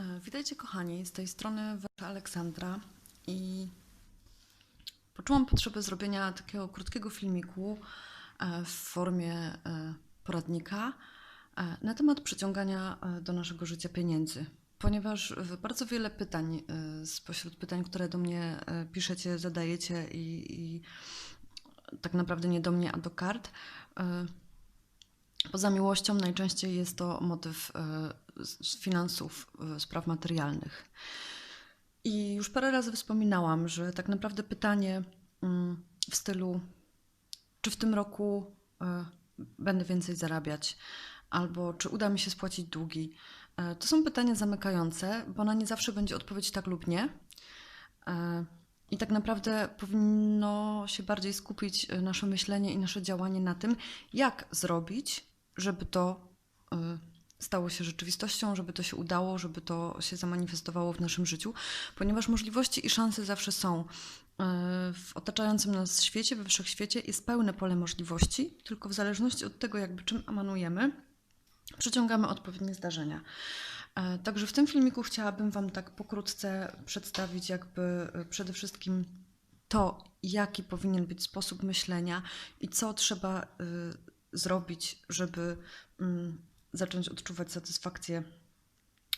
E, Witajcie kochani, z tej strony wasza Aleksandra i poczułam potrzebę zrobienia takiego krótkiego filmiku e, w formie e, poradnika na temat przyciągania do naszego życia pieniędzy. Ponieważ bardzo wiele pytań spośród pytań, które do mnie piszecie, zadajecie i, i tak naprawdę nie do mnie, a do kart, Poza miłością najczęściej jest to motyw z finansów, e, spraw materialnych. I już parę razy wspominałam, że tak naprawdę pytanie mm, w stylu, czy w tym roku e, będę więcej zarabiać, albo czy uda mi się spłacić długi, e, to są pytania zamykające, bo na nie zawsze będzie odpowiedź tak lub nie. I tak naprawdę powinno się bardziej skupić nasze myślenie i nasze działanie na tym, jak zrobić, żeby to stało się rzeczywistością, żeby to się udało, żeby to się zamanifestowało w naszym życiu, ponieważ możliwości i szanse zawsze są. Y, W otaczającym nas świecie, we wszechświecie jest pełne pole możliwości, tylko w zależności od tego, jakby czym emanujemy, przyciągamy odpowiednie zdarzenia. E, Także w tym filmiku chciałabym Wam tak pokrótce przedstawić, jakby e, przede wszystkim to, jaki powinien być sposób myślenia i co trzeba zrobić, żeby mm, zacząć odczuwać satysfakcję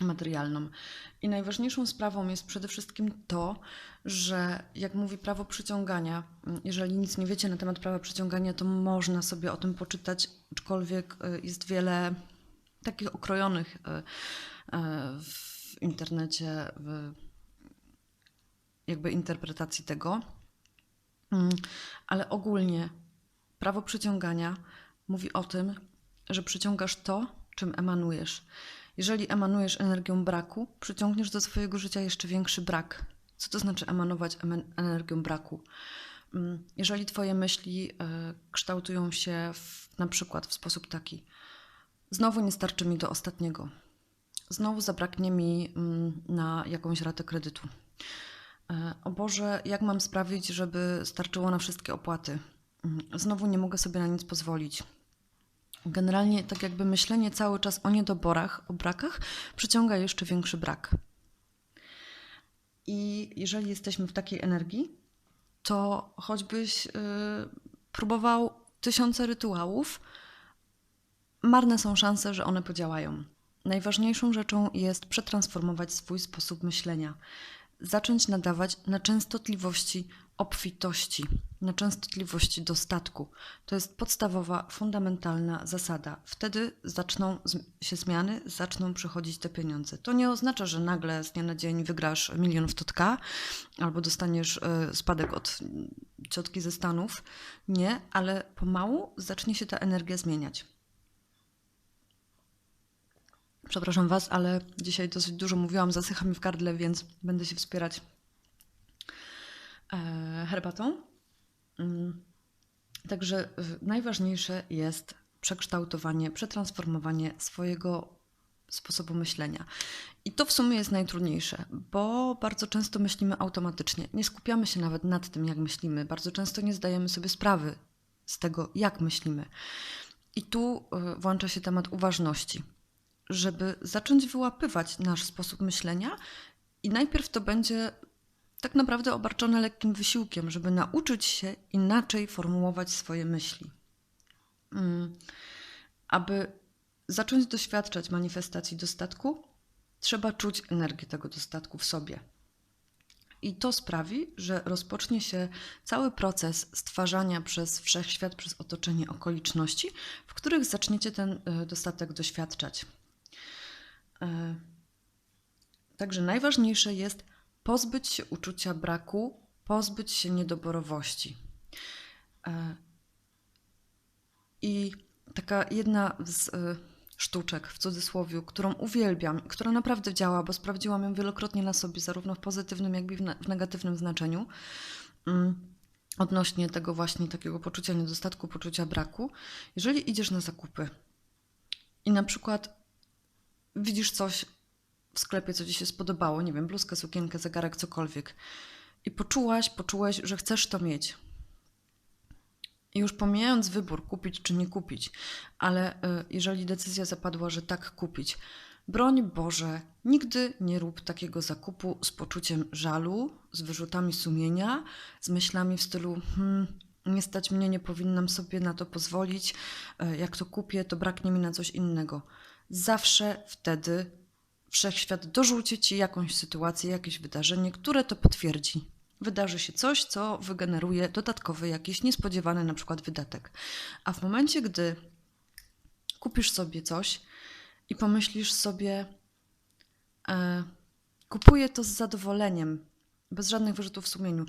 materialną. I najważniejszą sprawą jest przede wszystkim to, że jak mówi prawo przyciągania, jeżeli nic nie wiecie na temat prawa przyciągania, to można sobie o tym poczytać, aczkolwiek y, jest wiele takich okrojonych y, y, w internecie jakby interpretacji tego. Mm, Ale ogólnie prawo przyciągania mówi o tym, że przyciągasz to, czym emanujesz. Jeżeli emanujesz energią braku, przyciągniesz do swojego życia jeszcze większy brak. Co to znaczy emanować energią braku? Mm, Jeżeli Twoje myśli e, kształtują się w, na przykład w sposób taki: Znowu nie starczy mi do ostatniego, znowu zabraknie mi mm, na jakąś ratę kredytu. E, O Boże, jak mam sprawić, żeby starczyło na wszystkie opłaty? Mm, Znowu nie mogę sobie na nic pozwolić. Generalnie, tak jakby myślenie cały czas o niedoborach, o brakach, przyciąga jeszcze większy brak. I jeżeli jesteśmy w takiej energii, to choćbyś y, próbował tysiące rytuałów, marne są szanse, że one podziałają. Najważniejszą rzeczą jest przetransformować swój sposób myślenia, zacząć nadawać na częstotliwości obfitości, na częstotliwości dostatku. To jest podstawowa, fundamentalna zasada. Wtedy zaczną się zmiany, zaczną przychodzić te pieniądze. To nie oznacza, że nagle z dnia na dzień wygrasz milion w totka albo dostaniesz e, spadek od ciotki ze Stanów. Nie, ale pomału zacznie się ta energia zmieniać. Przepraszam Was, ale dzisiaj dosyć dużo mówiłam, zasycha mi w gardle, więc będę się wspierać herbatą. Mm. Także najważniejsze jest przekształtowanie, przetransformowanie swojego sposobu myślenia. I to w sumie jest najtrudniejsze, bo bardzo często myślimy automatycznie. Nie skupiamy się nawet nad tym, jak myślimy. Bardzo często nie zdajemy sobie sprawy z tego, jak myślimy. I tu y, włącza się temat uważności, żeby zacząć wyłapywać nasz sposób myślenia, i najpierw to będzie tak naprawdę obarczone lekkim wysiłkiem, żeby nauczyć się inaczej formułować swoje myśli. Mm. Aby zacząć doświadczać manifestacji dostatku, trzeba czuć energię tego dostatku w sobie. I to sprawi, że rozpocznie się cały proces stwarzania przez wszechświat, przez otoczenie okoliczności, w których zaczniecie ten y, dostatek doświadczać. E, Także najważniejsze jest pozbyć się uczucia braku, pozbyć się niedoborowości. E, I taka jedna z e, sztuczek w cudzysłowie, którą uwielbiam, która naprawdę działa, bo sprawdziłam ją wielokrotnie na sobie, zarówno w pozytywnym, jak i w negatywnym znaczeniu, mm, odnośnie tego właśnie takiego poczucia niedostatku, poczucia braku. Jeżeli idziesz na zakupy i na przykład widzisz coś w sklepie, co ci się spodobało, nie wiem, bluzkę, sukienkę, zegarek, cokolwiek, i poczułaś, poczułeś, że chcesz to mieć. I już pomijając wybór, kupić czy nie kupić, ale y, jeżeli decyzja zapadła, że tak kupić, Broń Boże, nigdy nie rób takiego zakupu z poczuciem żalu, z wyrzutami sumienia, z myślami w stylu: hmm, nie stać mnie, nie powinnam sobie na to pozwolić, e, jak to kupię, to braknie mi na coś innego. Zawsze wtedy wszechświat dorzuci ci jakąś sytuację, jakieś wydarzenie, które to potwierdzi. Wydarzy się coś, co wygeneruje dodatkowy, jakiś niespodziewany na przykład wydatek. A w momencie, gdy kupisz sobie coś i pomyślisz sobie, e, kupuję to z zadowoleniem, bez żadnych wyrzutów sumieniu,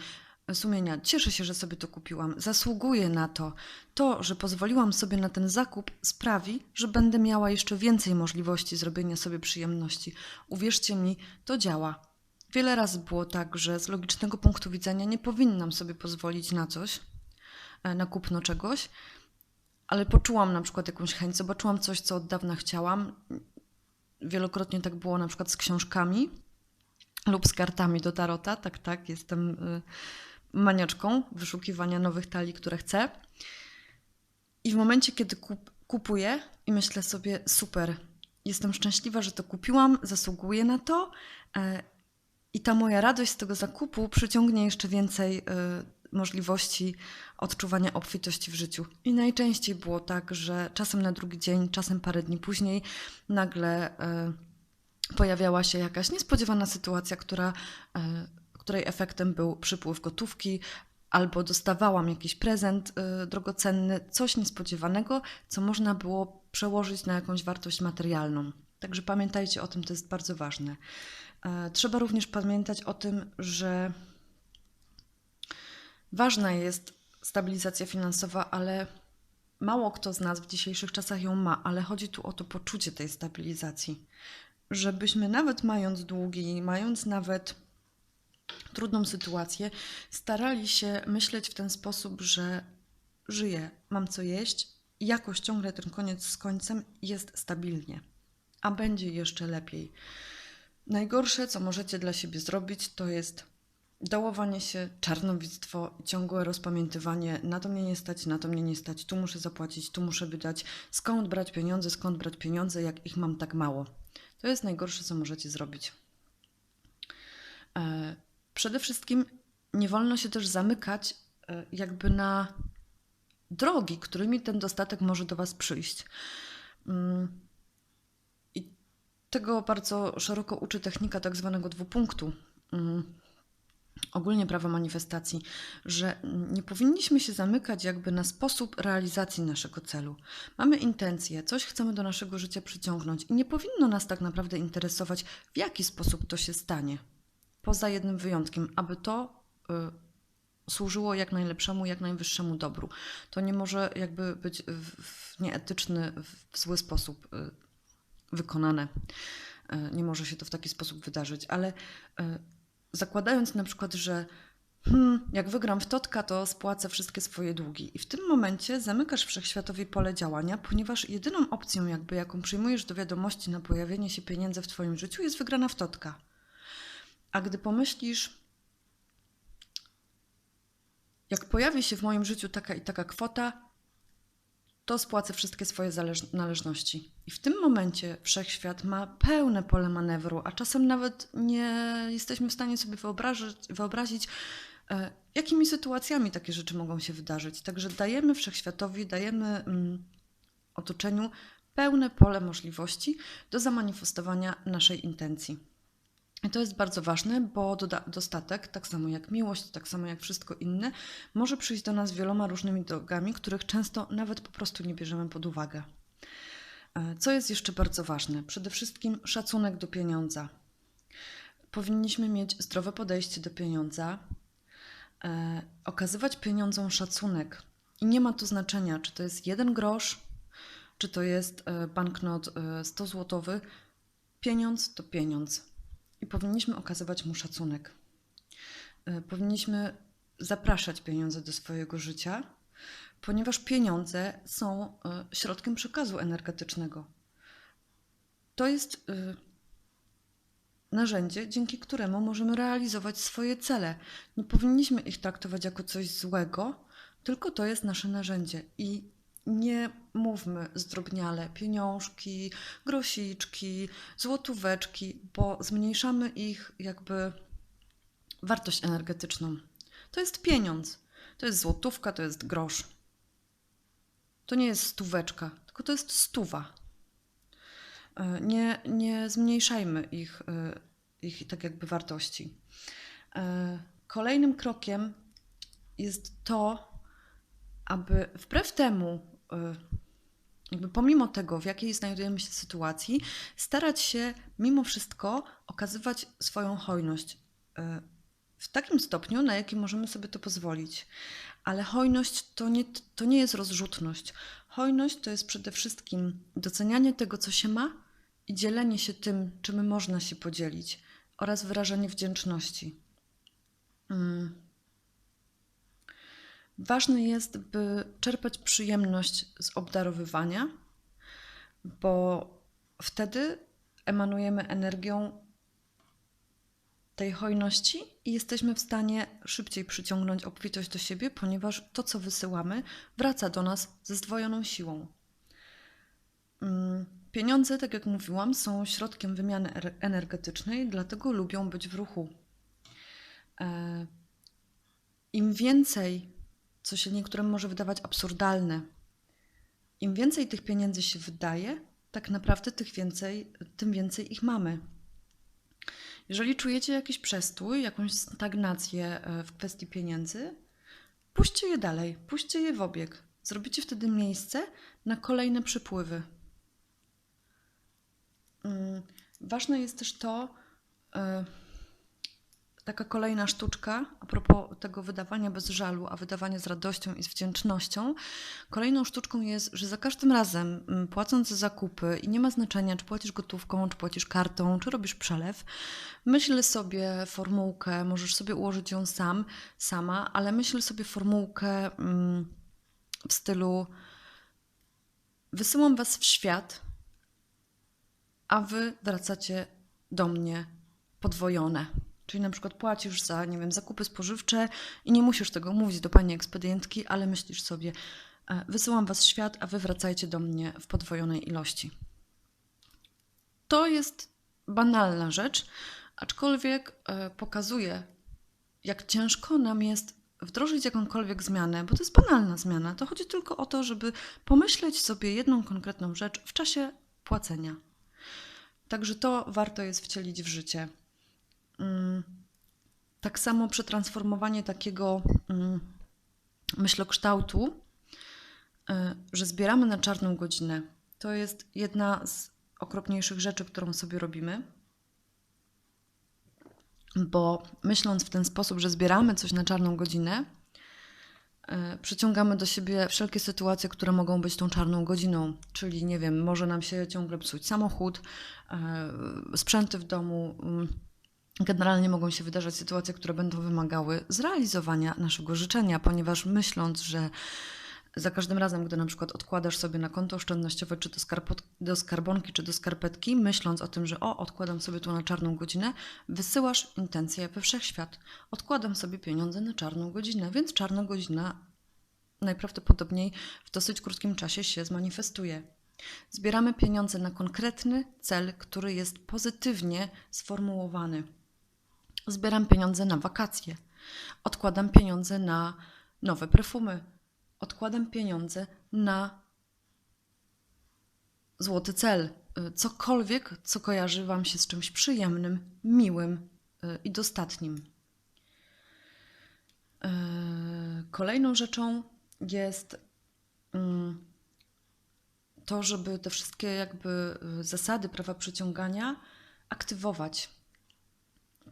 sumienia. Cieszę się, że sobie to kupiłam, zasługuję na to. To, że pozwoliłam sobie na ten zakup, sprawi, że będę miała jeszcze więcej możliwości zrobienia sobie przyjemności. Uwierzcie mi, to działa. Wiele razy było tak, że z logicznego punktu widzenia nie powinnam sobie pozwolić na coś, e, na kupno czegoś, ale poczułam na przykład jakąś chęć, zobaczyłam coś, co od dawna chciałam. Wielokrotnie tak było na przykład z książkami lub z kartami do tarota. Tak, tak, jestem y, maniaczką wyszukiwania nowych talii, które chcę. I w momencie, kiedy kup, kupuję i myślę sobie, super, jestem szczęśliwa, że to kupiłam, zasługuję na to. E, I ta moja radość z tego zakupu przyciągnie jeszcze więcej y, możliwości odczuwania obfitości w życiu. I najczęściej było tak, że czasem na drugi dzień, czasem parę dni później nagle y, pojawiała się jakaś niespodziewana sytuacja, która, której efektem był przypływ gotówki. Albo dostawałam jakiś prezent y, drogocenny, coś niespodziewanego, co można było przełożyć na jakąś wartość materialną. Także pamiętajcie o tym, to jest bardzo ważne. E, trzeba również pamiętać o tym, że Ważna jest stabilizacja finansowa, ale mało kto z nas w dzisiejszych czasach ją ma, ale chodzi tu o to poczucie tej stabilizacji. Żebyśmy nawet mając długi, mając nawet trudną sytuację, starali się myśleć w ten sposób, że żyję, mam co jeść jakoś ciągle ten koniec z końcem jest stabilnie, a będzie jeszcze lepiej. Najgorsze, co możecie dla siebie zrobić, to jest dołowanie się, czarnowictwo, ciągłe rozpamiętywanie, na to mnie nie stać, na to mnie nie stać, tu muszę zapłacić, tu muszę wydać, skąd brać pieniądze, skąd brać pieniądze, jak ich mam tak mało. To jest najgorsze, co możecie zrobić. Przede wszystkim nie wolno się też zamykać e, jakby na drogi, którymi ten dostatek może do Was przyjść. Mm. I tego bardzo szeroko uczy technika tak zwanego dwupunktu. Mm ogólnie prawo manifestacji, że nie powinniśmy się zamykać jakby na sposób realizacji naszego celu. Mamy intencje, coś chcemy do naszego życia przyciągnąć i nie powinno nas tak naprawdę interesować, w jaki sposób to się stanie. Poza jednym wyjątkiem, aby to y, służyło jak najlepszemu, jak najwyższemu dobru. To nie może jakby być w, nieetyczny, w zły sposób y, wykonane. Y, nie może się to w taki sposób wydarzyć, ale zakładając na przykład, że hmm, jak wygram w Totka, to spłacę wszystkie swoje długi. I w tym momencie zamykasz wszechświatowi pole działania, ponieważ jedyną opcją, jakby jaką przyjmujesz do wiadomości na pojawienie się pieniędzy w Twoim życiu, jest wygrana w Totka. A gdy pomyślisz, jak pojawi się w moim życiu taka i taka kwota, to spłacę wszystkie swoje należności. I w tym momencie wszechświat ma pełne pole manewru, a czasem nawet nie jesteśmy w stanie sobie wyobrazić, wyobrazić e, jakimi sytuacjami takie rzeczy mogą się wydarzyć. Także dajemy wszechświatowi, dajemy mm, otoczeniu pełne pole możliwości do zamanifestowania naszej intencji. I to jest bardzo ważne, bo dostatek, tak samo jak miłość, tak samo jak wszystko inne, może przyjść do nas wieloma różnymi drogami, których często nawet po prostu nie bierzemy pod uwagę. E, co jest jeszcze bardzo ważne? Przede wszystkim szacunek do pieniądza. Powinniśmy mieć zdrowe podejście do pieniądza, e, okazywać pieniądzom szacunek. I nie ma tu znaczenia, czy to jest jeden grosz, czy to jest e, banknot 100 złotowy. Pieniądz to pieniądz i powinniśmy okazywać mu szacunek. E, powinniśmy zapraszać pieniądze do swojego życia, ponieważ pieniądze są e, środkiem przekazu energetycznego. To jest e, narzędzie, dzięki któremu możemy realizować swoje cele. Nie powinniśmy ich traktować jako coś złego, tylko to jest nasze narzędzie. I nie mówmy zdrobniale pieniążki, grosiczki, złotóweczki, bo zmniejszamy ich jakby wartość energetyczną. To jest pieniądz, to jest złotówka, to jest grosz. To nie jest stóweczka, tylko to jest stuwa. E, nie, nie zmniejszajmy ich, e, ich tak jakby wartości. E, kolejnym krokiem jest to, aby wbrew temu, jakby pomimo tego, w jakiej znajdujemy się sytuacji, starać się mimo wszystko okazywać swoją hojność w takim stopniu, na jakim możemy sobie to pozwolić. Ale hojność to nie, to nie jest rozrzutność. Hojność to jest przede wszystkim docenianie tego, co się ma i dzielenie się tym, czym można się podzielić, oraz wyrażanie wdzięczności. Hmm. Ważne jest, by czerpać przyjemność z obdarowywania, bo wtedy emanujemy energią tej hojności i jesteśmy w stanie szybciej przyciągnąć obfitość do siebie, ponieważ to, co wysyłamy, wraca do nas ze zdwojoną siłą. Mm, pieniądze, tak jak mówiłam, są środkiem wymiany energetycznej, dlatego lubią być w ruchu. E, Im więcej, co się niektórym może wydawać absurdalne, im więcej tych pieniędzy się wydaje, tak naprawdę tych więcej, tym więcej ich mamy. Jeżeli czujecie jakiś przestój, jakąś stagnację e, w kwestii pieniędzy, puśćcie je dalej, puśćcie je w obieg. Zrobicie wtedy miejsce na kolejne przypływy. Mm, ważne jest też to, e, taka kolejna sztuczka, a propos tego wydawania bez żalu, a wydawania z radością i z wdzięcznością. Kolejną sztuczką jest, że za każdym razem mm, płacąc za zakupy i nie ma znaczenia, czy płacisz gotówką, czy płacisz kartą, czy robisz przelew, myśl sobie formułkę, możesz sobie ułożyć ją sam, sama, ale myśl sobie formułkę mm, w stylu wysyłam was w świat, a wy wracacie do mnie podwojone. Czyli na przykład płacisz za, nie wiem, zakupy spożywcze i nie musisz tego mówić do pani ekspedientki, ale myślisz sobie, e, wysyłam was świat, a wy wracajcie do mnie w podwojonej ilości. To jest banalna rzecz, aczkolwiek e, pokazuje, jak ciężko nam jest wdrożyć jakąkolwiek zmianę, bo to jest banalna zmiana. To chodzi tylko o to, żeby pomyśleć sobie jedną konkretną rzecz w czasie płacenia. Także to warto jest wcielić w życie. Mm, tak samo przetransformowanie takiego mm, myślokształtu, y, że zbieramy na czarną godzinę. To jest jedna z okropniejszych rzeczy, którą sobie robimy. Bo myśląc w ten sposób, że zbieramy coś na czarną godzinę, y, przyciągamy do siebie wszelkie sytuacje, które mogą być tą czarną godziną. Czyli, nie wiem, może nam się ciągle psuć samochód, y, sprzęty w domu, mm, generalnie mogą się wydarzać sytuacje, które będą wymagały zrealizowania naszego życzenia, ponieważ myśląc, że za każdym razem, gdy na przykład odkładasz sobie na konto oszczędnościowe, czy do, do skarbonki, czy do skarpetki, myśląc o tym, że o, odkładam sobie tu na czarną godzinę, wysyłasz intencję we wszechświat. Odkładam sobie pieniądze na czarną godzinę, więc czarna godzina najprawdopodobniej w dosyć krótkim czasie się zmanifestuje. Zbieramy pieniądze na konkretny cel, który jest pozytywnie sformułowany. Zbieram pieniądze na wakacje. Odkładam pieniądze na nowe perfumy. Odkładam pieniądze na złoty cel. Cokolwiek, co kojarzy Wam się z czymś przyjemnym, miłym y, i dostatnim. Y, kolejną rzeczą jest mm, to, żeby te wszystkie jakby y, zasady prawa przyciągania aktywować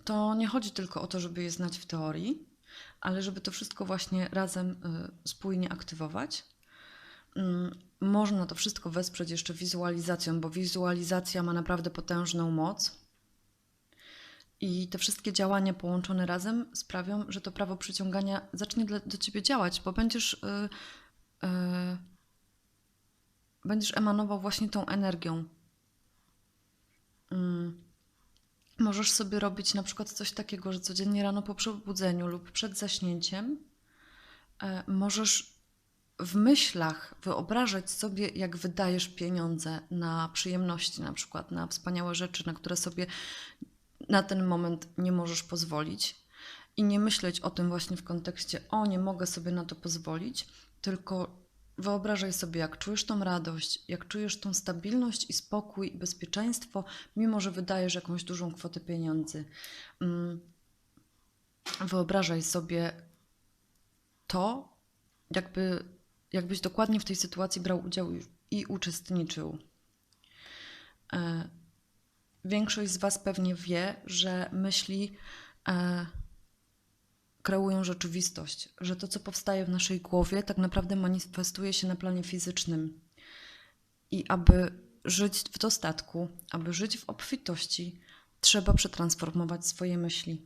to nie chodzi tylko o to, żeby je znać w teorii, ale żeby to wszystko właśnie razem y, spójnie aktywować. Mm, można to wszystko wesprzeć jeszcze wizualizacją, bo wizualizacja ma naprawdę potężną moc. I te wszystkie działania połączone razem sprawią, że to prawo przyciągania zacznie do ciebie działać, bo będziesz, yy, yy, będziesz emanował właśnie tą energią. Yy. Możesz sobie robić na przykład coś takiego, że codziennie rano po przebudzeniu lub przed zaśnięciem e, możesz w myślach wyobrażać sobie, jak wydajesz pieniądze na przyjemności, na przykład na wspaniałe rzeczy, na które sobie na ten moment nie możesz pozwolić. I nie myśleć o tym właśnie w kontekście, o nie mogę sobie na to pozwolić, tylko wyobrażaj sobie, jak czujesz tą radość, jak czujesz tą stabilność i spokój i bezpieczeństwo, mimo że wydajesz jakąś dużą kwotę pieniędzy. Mm, Wyobrażaj sobie to, jakby, jakbyś dokładnie w tej sytuacji brał udział i, uczestniczył. E, Większość z Was pewnie wie, że myśli e, kreują rzeczywistość, że to, co powstaje w naszej głowie, tak naprawdę manifestuje się na planie fizycznym. I aby żyć w dostatku, aby żyć w obfitości, trzeba przetransformować swoje myśli.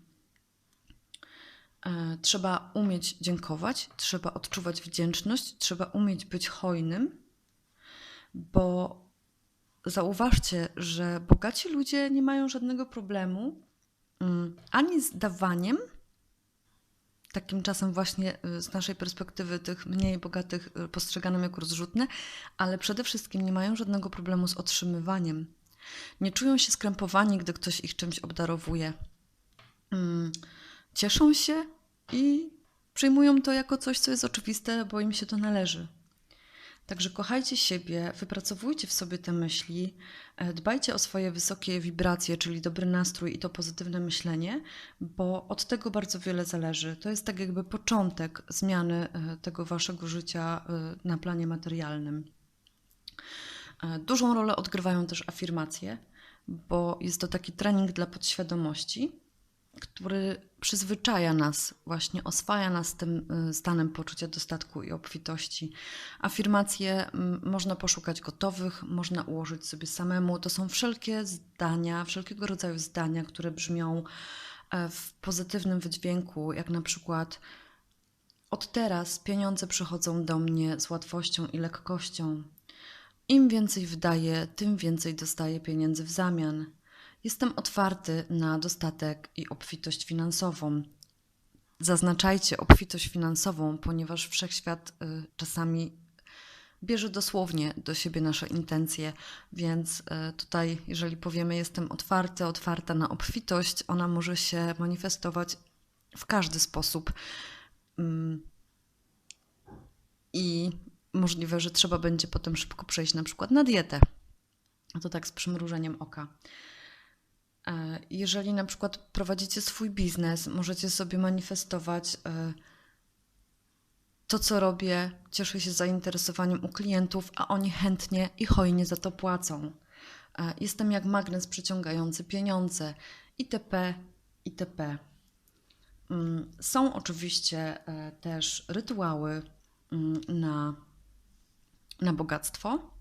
E, Trzeba umieć dziękować, trzeba odczuwać wdzięczność, trzeba umieć być hojnym, bo zauważcie, że bogaci ludzie nie mają żadnego problemu mm, ani z dawaniem, takim czasem właśnie y, z naszej perspektywy tych mniej bogatych y, postrzeganym jako rozrzutne, ale przede wszystkim nie mają żadnego problemu z otrzymywaniem. Nie czują się skrępowani, gdy ktoś ich czymś obdarowuje. Mm, Cieszą się i przyjmują to jako coś, co jest oczywiste, bo im się to należy. Także kochajcie siebie, wypracowujcie w sobie te myśli, e, dbajcie o swoje wysokie wibracje, czyli dobry nastrój i to pozytywne myślenie, bo od tego bardzo wiele zależy. To jest tak jakby początek zmiany e, tego waszego życia e, na planie materialnym. Dużą rolę odgrywają też afirmacje, bo jest to taki trening dla podświadomości, który przyzwyczaja nas, właśnie oswaja nas tym y, stanem poczucia dostatku i obfitości. Afirmacje można poszukać gotowych, można ułożyć sobie samemu. To są wszelkie zdania, wszelkiego rodzaju zdania, które brzmią e, w pozytywnym wydźwięku, jak na przykład od teraz pieniądze przychodzą do mnie z łatwością i lekkością. Im więcej wydaję, tym więcej dostaję pieniędzy w zamian. Jestem otwarty na dostatek i obfitość finansową. Zaznaczajcie obfitość finansową, ponieważ wszechświat y, czasami bierze dosłownie do siebie nasze intencje, więc y, tutaj, jeżeli powiemy, jestem otwarty, otwarta na obfitość, ona może się manifestować w każdy sposób. Mm, I możliwe, że trzeba będzie potem szybko przejść na przykład na dietę. A to tak z przymrużeniem oka. Jeżeli na przykład prowadzicie swój biznes, możecie sobie manifestować e, to, co robię, cieszę się zainteresowaniem u klientów, a oni chętnie i hojnie za to płacą. E, Jestem jak magnes przyciągający pieniądze, itp. itp. Mm, Są oczywiście e, też rytuały mm, na, na bogactwo.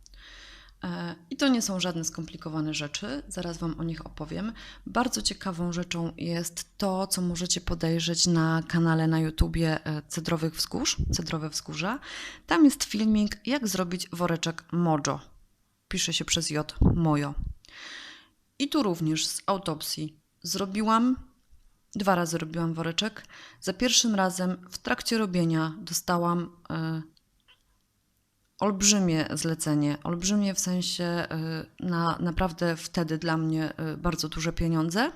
E, I to nie są żadne skomplikowane rzeczy, zaraz Wam o nich opowiem. Bardzo ciekawą rzeczą jest to, co możecie podejrzeć na kanale na YouTubie e, Cedrowych Wzgórz, Cedrowe Wzgórza. Tam jest filmik, jak zrobić woreczek Mojo. Pisze się przez J, Mojo. I tu również z autopsji zrobiłam, dwa razy robiłam woreczek. Za pierwszym razem w trakcie robienia dostałam e, olbrzymie zlecenie, olbrzymie w sensie y, na naprawdę wtedy dla mnie y, bardzo duże pieniądze,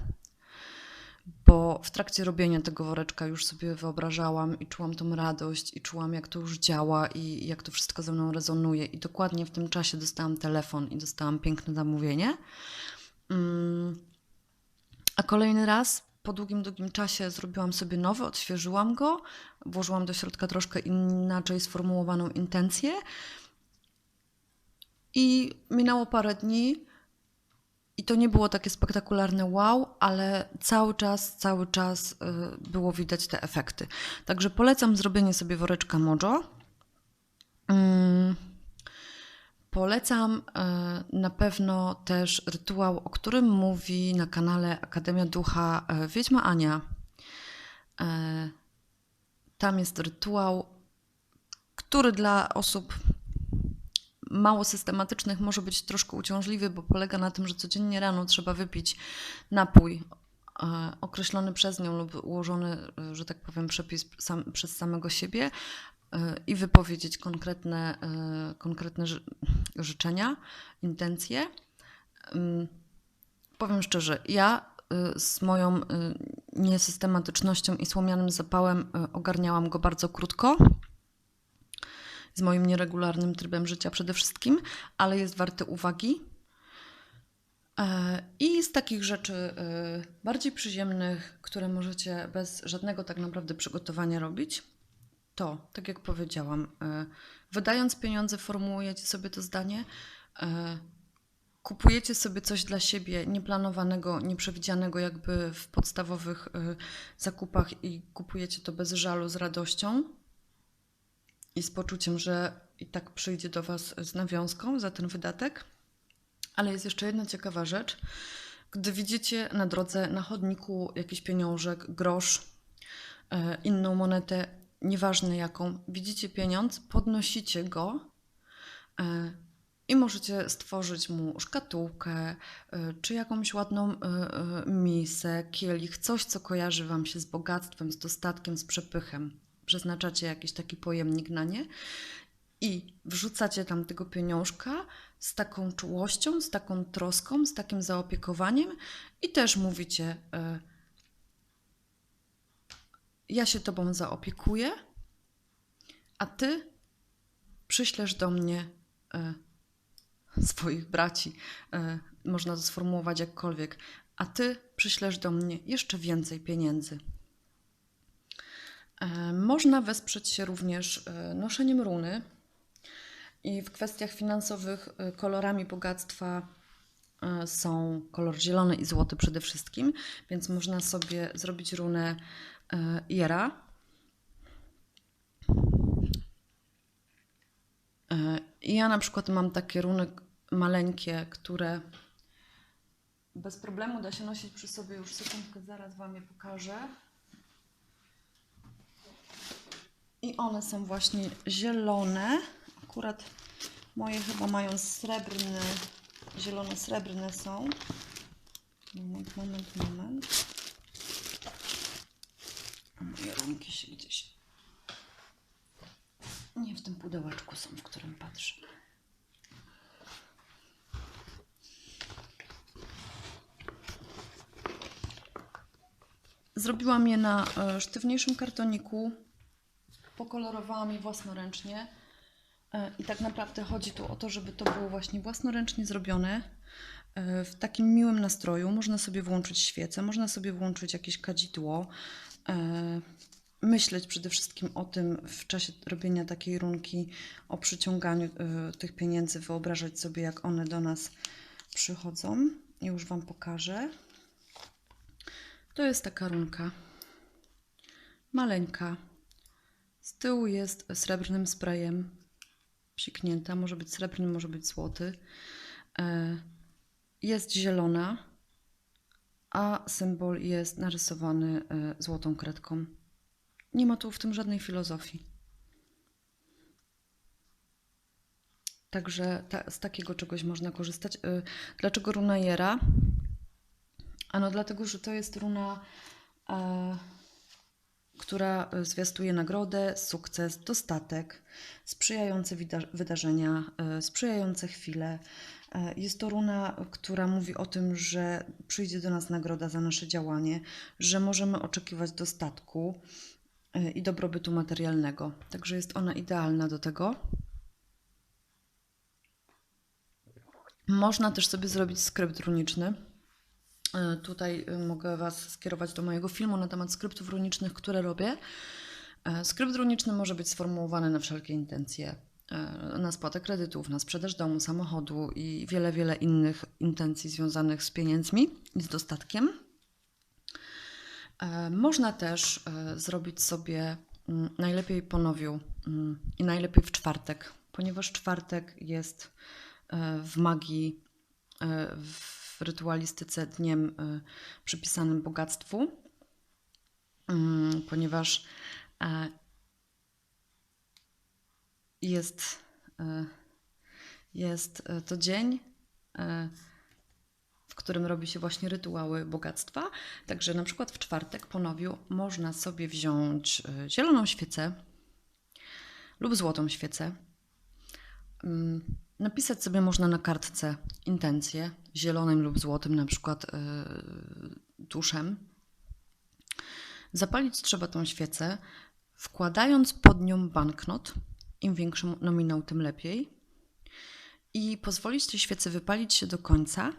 bo w trakcie robienia tego woreczka już sobie wyobrażałam i czułam tą radość i czułam jak to już działa i jak to wszystko ze mną rezonuje i dokładnie w tym czasie dostałam telefon i dostałam piękne zamówienie. Mm. A kolejny raz po długim, długim czasie zrobiłam sobie nowy, odświeżyłam go, włożyłam do środka troszkę inaczej sformułowaną intencję. I minęło parę dni, i to nie było takie spektakularne wow, ale cały czas, cały czas y, było widać te efekty. Także polecam zrobienie sobie woreczka Mojo. Mm. Polecam e, na pewno też rytuał, o którym mówi na kanale Akademia Ducha e, Wiedźma Ania. E, Tam jest rytuał, który dla osób mało systematycznych może być troszkę uciążliwy, bo polega na tym, że codziennie rano trzeba wypić napój określony przez nią lub ułożony, że tak powiem, przepis sam, przez samego siebie, i wypowiedzieć konkretne, e, konkretne ży- życzenia, intencje. Powiem szczerze, ja y, z moją niesystematycznością i słomianym zapałem ogarniałam go bardzo krótko. Z moim nieregularnym trybem życia przede wszystkim, ale jest warty uwagi. E, I z takich rzeczy e, bardziej przyziemnych, które możecie bez żadnego tak naprawdę przygotowania robić, to, tak jak powiedziałam, e, wydając pieniądze, formułujecie sobie to zdanie, e, kupujecie sobie coś dla siebie nieplanowanego, nieprzewidzianego, jakby w podstawowych e, zakupach i kupujecie to bez żalu, z radością i z poczuciem, że i tak przyjdzie do Was z nawiązką za ten wydatek. Ale jest jeszcze jedna ciekawa rzecz. Gdy widzicie na drodze, na chodniku jakiś pieniążek, grosz, inną monetę, nieważne jaką, widzicie pieniądz, podnosicie go e, i możecie stworzyć mu szkatułkę, e, czy jakąś ładną e, misę, kielich, coś, co kojarzy Wam się z bogactwem, z dostatkiem, z przepychem. Przeznaczacie jakiś taki pojemnik na nie i wrzucacie tam tego pieniążka z taką czułością, z taką troską, z takim zaopiekowaniem i też mówicie: e, Ja się Tobą zaopiekuję, a Ty przyślesz do mnie e, swoich braci. E, można to sformułować jakkolwiek, a Ty przyślesz do mnie jeszcze więcej pieniędzy. E, Można wesprzeć się również noszeniem runy. I w kwestiach finansowych kolorami bogactwa są kolor zielony i złoty przede wszystkim, więc można sobie zrobić runę Jera. Y, I ja na przykład mam takie runy maleńkie, które bez problemu da się nosić przy sobie. Już sekundkę, zaraz Wam je pokażę. I one są właśnie zielone. Akurat moje chyba mają srebrne, zielono-srebrne są. Moment, moment, moment. Rąki się gdzieś... Nie w tym pudełeczku są, w którym patrzę. Zrobiłam je na e, sztywniejszym kartoniku. Pokolorowałam je własnoręcznie. E, I tak naprawdę chodzi tu o to, żeby to było właśnie własnoręcznie zrobione e, w takim miłym nastroju. Można sobie włączyć świecę, można sobie włączyć jakieś kadzidło. E, Myśleć przede wszystkim o tym w czasie robienia takiej runki, o przyciąganiu e, tych pieniędzy, wyobrażać sobie, jak one do nas przychodzą. Już Wam pokażę. To jest taka runka. Maleńka. Z tyłu jest srebrnym sprayem psiknięta. Może być srebrny, może być złoty. E, Jest zielona, a symbol jest narysowany e, złotą kredką. Nie ma tu w tym żadnej filozofii. Także ta, z takiego czegoś można korzystać. E, Dlaczego runa Jera? Ano dlatego, że to jest runa, e, która e, zwiastuje nagrodę, sukces, dostatek, sprzyjające wydarzenia, e, sprzyjające chwile. E, Jest to runa, która mówi o tym, że przyjdzie do nas nagroda za nasze działanie, że możemy oczekiwać dostatku e, i dobrobytu materialnego. Także jest ona idealna do tego. Można też sobie zrobić skrypt runiczny. E, Tutaj mogę Was skierować do mojego filmu na temat skryptów runicznych, które robię. Skrypt runiczny może być sformułowany na wszelkie intencje. E, Na spłatę kredytów, na sprzedaż domu, samochodu i wiele, wiele innych intencji związanych z pieniędzmi i z dostatkiem. E, Można też e, zrobić sobie mm, najlepiej po nowiu mm, i najlepiej w czwartek, ponieważ czwartek jest w magii, w rytualistyce dniem przypisanym bogactwu, Mm, ponieważ jest, e, jest e, to dzień, e, w którym robi się właśnie rytuały bogactwa. Także na przykład w czwartek po nowiu można sobie wziąć zieloną świecę, lub złotą świecę. Mm, Napisać sobie można na kartce intencje zielonym lub złotym, na przykład yy, tuszem. Zapalić trzeba tą świecę, wkładając pod nią banknot. Im większy nominał, tym lepiej. I pozwolić tej świecy wypalić się do końca,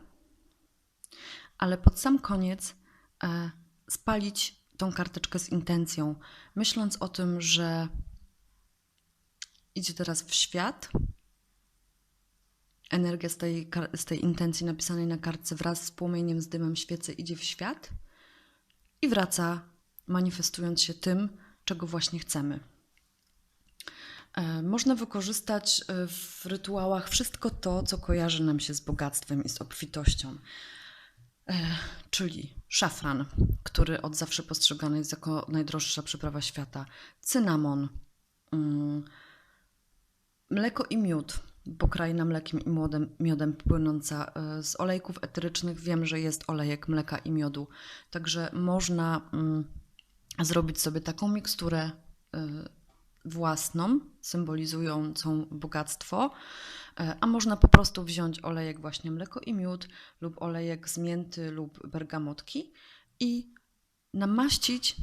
ale pod sam koniec e, spalić tą karteczkę z intencją, myśląc o tym, że idzie teraz w świat. Energia z tej, z tej intencji napisanej na kartce wraz z płomieniem, z dymem świecy idzie w świat i wraca, manifestując się tym, czego właśnie chcemy. E, Można wykorzystać e, w rytuałach wszystko to, co kojarzy nam się z bogactwem i z obfitością. E, Czyli szafran, który od zawsze postrzegany jest jako najdroższa przyprawa świata, cynamon, mm, mleko i miód, bo kraina mlekiem i miodem, miodem płynąca z olejków eterycznych. Wiem, że jest olejek mleka i miodu, także można mm, zrobić sobie taką miksturę własną, symbolizującą bogactwo, e, a można po prostu wziąć olejek właśnie mleko i miód lub olejek z mięty lub bergamotki i namaścić,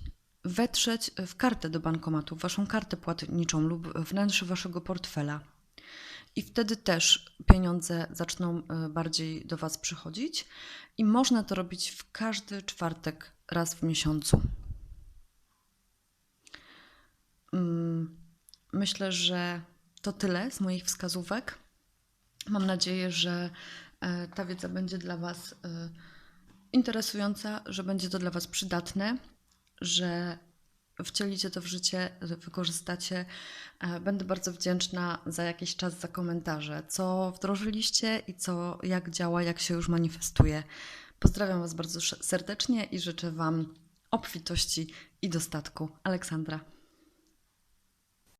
wetrzeć w kartę do bankomatu, waszą kartę płatniczą lub wnętrze waszego portfela. I wtedy też pieniądze zaczną e, bardziej do Was przychodzić, i można to robić w każdy czwartek raz w miesiącu. Mm, Myślę, że to tyle z moich wskazówek. Mam nadzieję, że e, ta wiedza będzie dla Was e, interesująca, że będzie to dla Was przydatne, że wcielicie to w życie, wykorzystacie. E, Będę bardzo wdzięczna za jakiś czas za komentarze, co wdrożyliście i co, jak działa, jak się już manifestuje. Pozdrawiam Was bardzo serdecznie i życzę Wam obfitości i dostatku. Aleksandra.